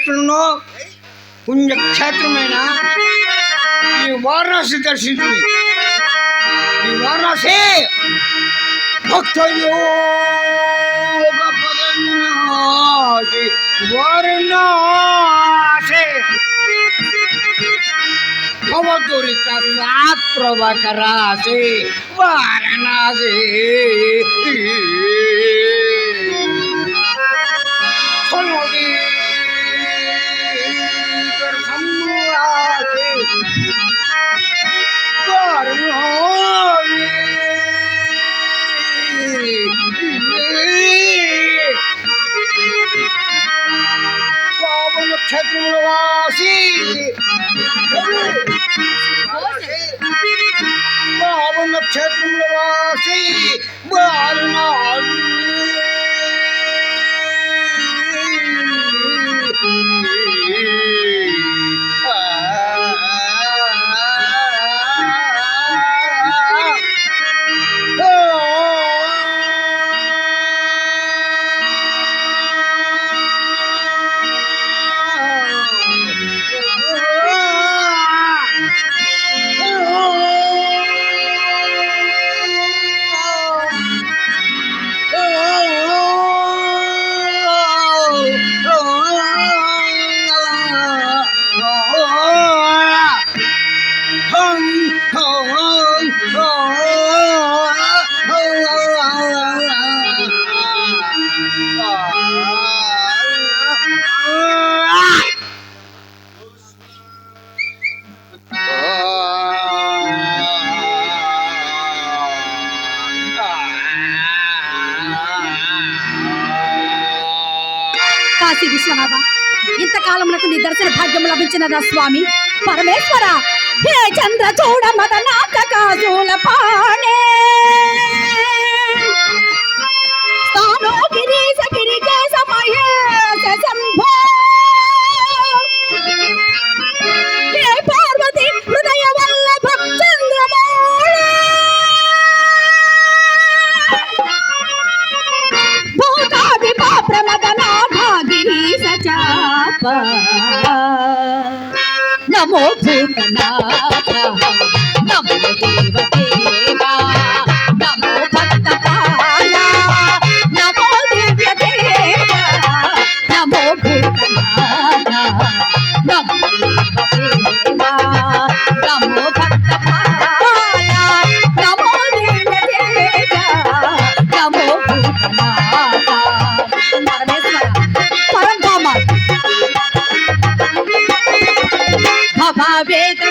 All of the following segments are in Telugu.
ఎక్కడున్నో పుణ్యక్షేత్రమైన ఈ వారణాసి దర్శించింది ఈ వారణాసి భక్తయోగ పదనాసి వారణాసి భవదురిత సాత్రవకరాసి వారణాసి పావన క్షేత్రముల కాశీ విశ్వనాథ. ఇంతకాలం నాకు నీ దర్శన భాగ్యం లభించినదా స్వామి? పరమేశ్వర హే చంద్ర చూడ మత నాటకాజుల పాణే. స్థానో గిరీశ గిరికేశ మహేశ శంభో ಭೇದ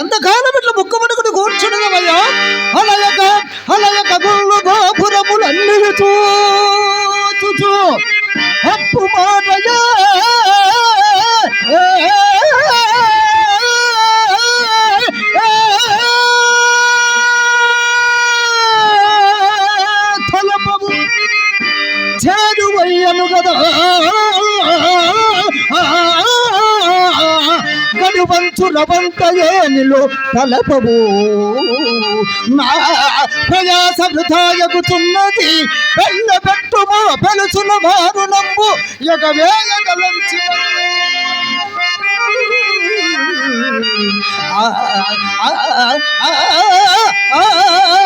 ఎంతకాలం గడువంచుల వంతయే తలపవు నా ప్రయాస వృధాయగుతున్నది వెళ్ళబెట్టుమో పెలుచున మారు నంబు ఎగవేయగలంచి ఆ ఆ ఆ ఆ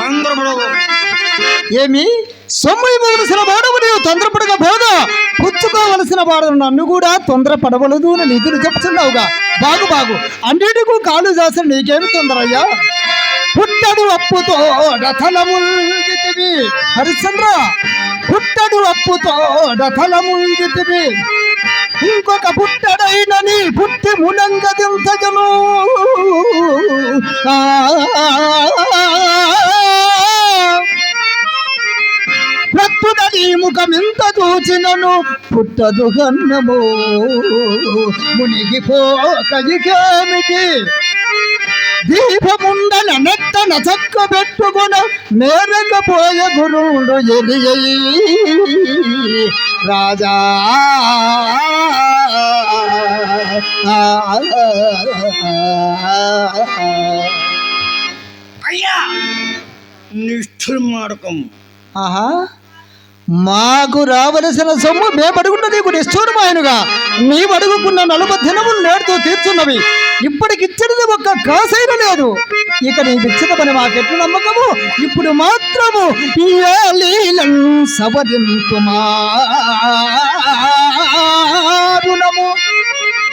తొందరపడవు ఏమి? సొమ్మయవలసిన వాడవు నీవు తొందరపడక పోదా పుచ్చుకోవలసిన వాడు నన్ను కూడా తొందరపడవలదు అని నిధులు చెప్తున్నావుగా బాగు బాగు. అన్నిటికూ కాలు చేసిన నీకేమి తొందరయ్యా? పుట్టడు అప్పుతో రథలముల్గితివి హరిశ్చంద్ర పుట్టడు అప్పుతో రథలముల్గితివి ఇంకొక పుట్టడైన నీ పుట్టి మునంగదింతజను ఆ పునది ముఖమెంత తోచినను పుట్టదు గన్నము మునిగిపోకేమిటి దీపముండల నెత్త నచక్క పెట్టుకున మేరకపోయే గురువుడు ఎరియయి రాజా అయ్యా నిష్ఠుర్మార్గం ఆహా. మాకు రావలసిన సొమ్ము మేమడుగున్న నీకు మేము నీవడుగుకున్న నలుగు దినములు నేడుతూ తీర్చున్నవి. ఇప్పటికిచ్చినది ఒక్క కాసైన లేదు. ఇక నీకు ఇచ్చిన పని మాకెట్లు నమ్మకము? ఇప్పుడు మాత్రము సవరింపుమా లీలం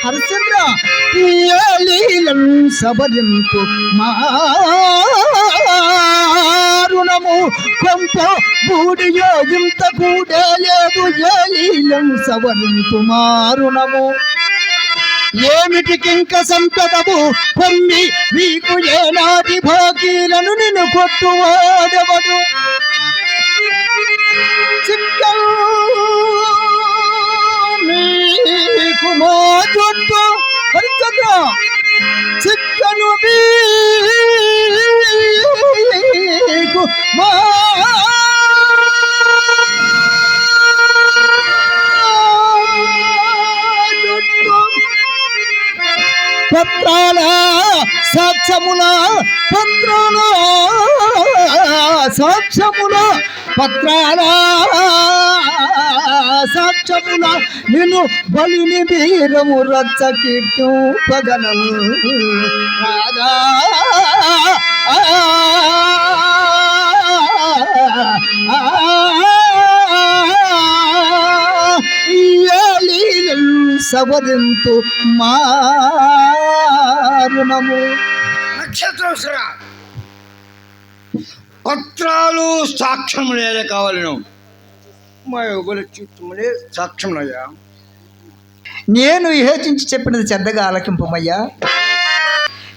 హరిశ్చంద్ర. లీలం సబరింపు మారుణము. కొంప బూడి యోగింత కూడా లేదు. ఏ లీలం సవరింతు మారుణము. ఏమిటికింక సంతతము పొమ్మి మీకు ఏనాటి భాగీలను నిన్ను కొట్టువాడవడు? చిక్కలు పత్రాల సాక్ష్యముల పత్రాల సాక్ష్యముల పత్రాల సాక్ష్యముల నిన్ను బలిని వీరము రచ్చ కీర్తు పగనం రాజా! సవరింతు మారుణము నక్షత్రశ్ర పత్రాలు సాక్ష్యములే కావాలను. మా యుగల చిత్తములే సాక్ష్యములయ్యా. నేను విహేచించి చెప్పినది చెడ్డగా ఆలకింపమయ్యా.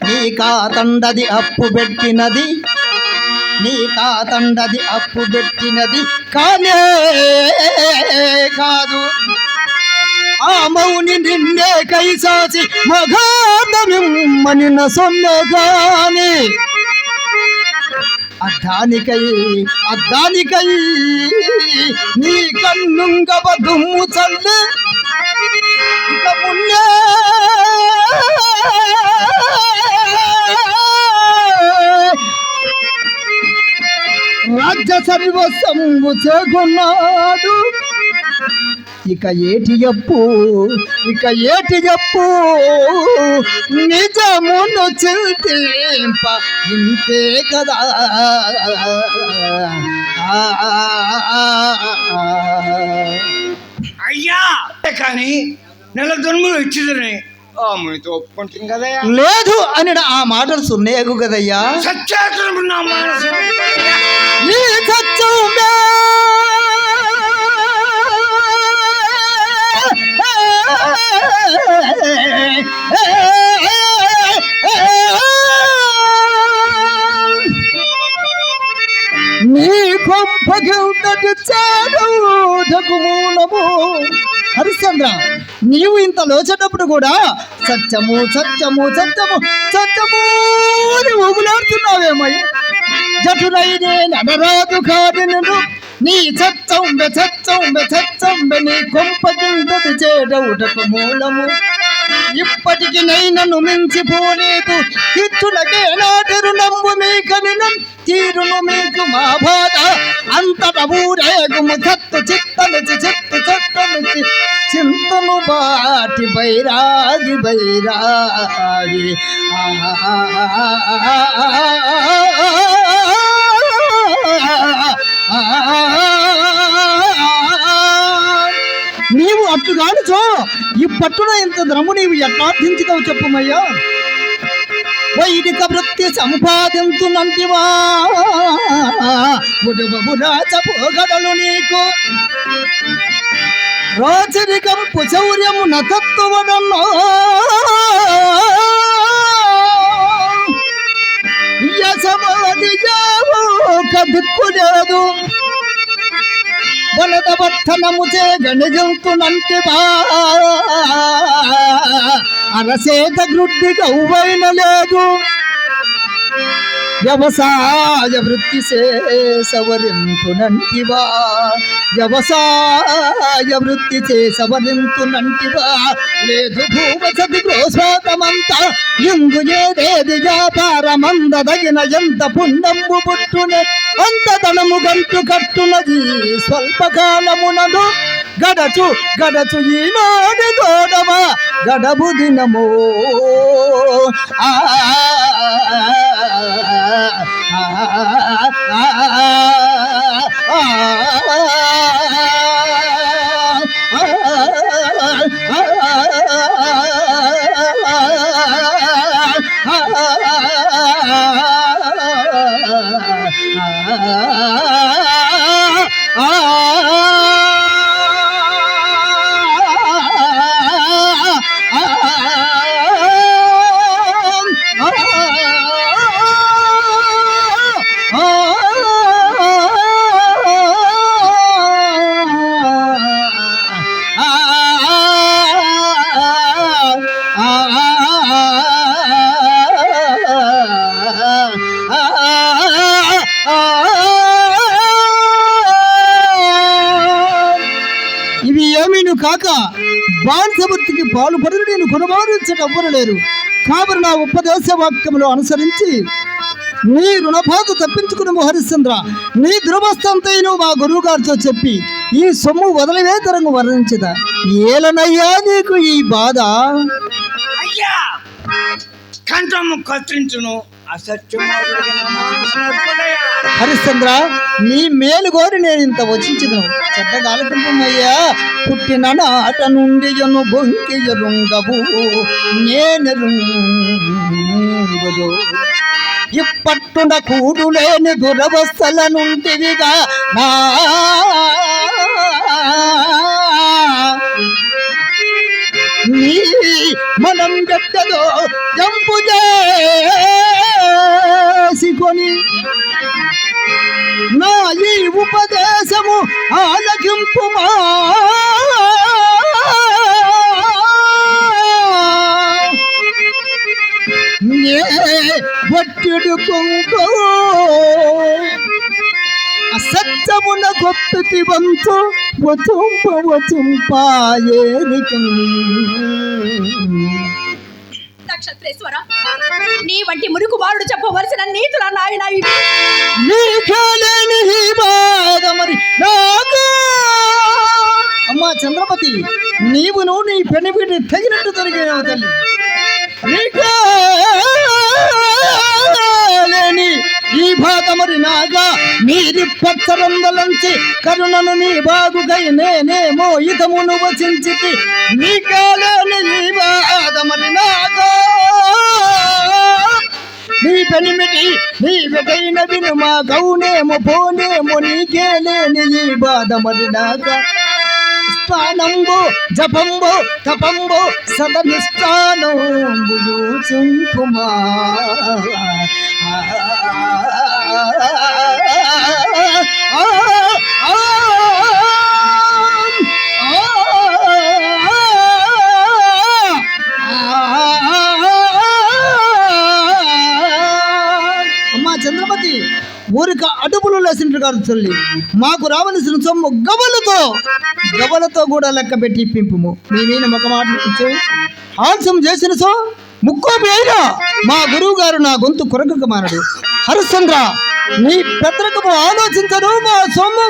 నీ కాతండది అప్పు పెట్టినది నీ కాతండది అప్పు పెట్టినది కానే కాదు. మౌని నిన్నే కైసాసి మగాదమిమ్మని సొన్నె గాని అద్దానికై అద్దానికై నీ కన్నుంగవ దుమ్ము చల్లి ఇక మున్నే రాజ్య సర్వసంబు చేకున్నాడు. ఇక ఏటి చెప్పు? ఇక ఏటి చెప్పు? నిజమును చింతింప ఇంతే కదా. అయ్యా! కానీ నెల జన్మలు ఇచ్చిదని. లేదు అని ఆ మాటలు సున్నేగు కదయ్యా. సత్యాగ్రహం నీ కొంపగిల్తటి మూలము. హరిశ్చంద్ర నీవు ఇంత లోచేటప్పుడు కూడా సత్యము సత్యము సత్యము సత్యము అని ఊగులాడుతున్నావేమయ్య? జటులైనే నడరాదు కాదు నేను నీ సత్యంబె సత్యంబె సత్యంబె నీ కొంపగిందది చేడవుటకు మూలము ఇప్పటికి నైనను మించిపోలేదు తిట్టులకే నాటరు నమ్ము మీకనినం తీరును మీకు మా బాధ అంతట ఊరేగుము చత్తు చిత్తనిచి చిత్తు చెత్తనిచి చింతను బాటి బైరాగి బైరాగి అట్టు కానుచో ఈ పట్టున ఇంత ద్రము నీవు ఎట్లార్థించుతావు చెప్పుమయ్యా? వైదిక వృత్తి సంపాదించునంటివా రాజపోగడలు నీకు. రాచరికం పుచౌర్యము నతత్వడన్నో దిక్కు లేదు. బలదవర్ధనము చే అరసేత గ్రుడ్డి గౌవైన లేదు. వ్యవసాయ వృత్తి సవరింతునంటివా. వ్యవసాయ వృత్తి సవరింతునంటివా. లేదు భూవసతి ప్రోత్సాహమంతా ఇందు ఏదేది వ్యాపారమందదగిన ఎంత పుణ్యంబు పుట్టునే అంత ధనము గంటు కట్టునది స్వల్పకాలమునదు. గడచు గడచు ఈనాడు తోడవ గడబు దినము ఆ ఇవి బాంసవృత్తికి పాల్పడి నేను కొనబారించటవ్వరు లేరు. కాబట్టి నా ఉపదేశ వాక్యములు అనుసరించి నీ రుణబాధ తప్పించుకుని హరిశ్చంద్ర నీ దురవస్థంతైన మా గురువు గారితో చెప్పి ఈ సొమ్ము వదిలివే తరంగు వర్ణించదా ఏలనయ్యా నీకు ఈ బాధ? అయ్యా కంఠము కత్తిరించును హరిశ్చంద్ర నీ మేలు కోరి నేను ఇంత వచ్చించను చెడ్డగాలకుంటున్నయ్యా పుట్టిన నాట నుండి ఎను బొంకి ఎరుంగవు నేనెరుంగదు ఇప్పట్టున కూడు లేని దురవస్థల నుండివిగా నా నీ మనం గట్టదో జంపు చేసుకొని. నా ఈ ఉపదేశము ఆలకింపుమా నే వట్టిడు కుంకో అసత్యమున గొప్పటి వంతు వచుంప వచుంపాయేరికం నక్షత్రేశ్వర నీ వంటి మురుకు బారుడు చెప్పవలసిన నీతుల నాయన. అమ్మా చంద్రపతి నీవును నీ పెనిమిటి తగినట్టు దొరికినావు తల్లి. ఈ బాధ నాగా నీది పచ్చరందలంచి కరుణను నీ బాగుగై నేనేమో ఇతమును వచించి నీకేలేని ఈ బాధ మరి నాగా నీ పెనిమిటి నీ వెటైన విను మా గౌనేమో పోనేమో నీకే లేని ఈ బాధమరి నాగా. స్థానంబు జపంబు తపంబు సదనుష్ఠానంబు చుంకుమా ఇక అటుపులు లేసినట్టు కాదు తల్లి. మాకు రావలసిన సొమ్ము గవలతో గవలతో కూడా లెక్క పెట్టి పింపుము మీ నేను ఒక మాట హాస్యం చేసిన సో ముక్కోపి అయినా మా గురువు గారు నా గొంతు కొరకక మానడు. హరిశ్చంద్ర నీ పెద్దరకము ఆలోచించను మా సొమ్ము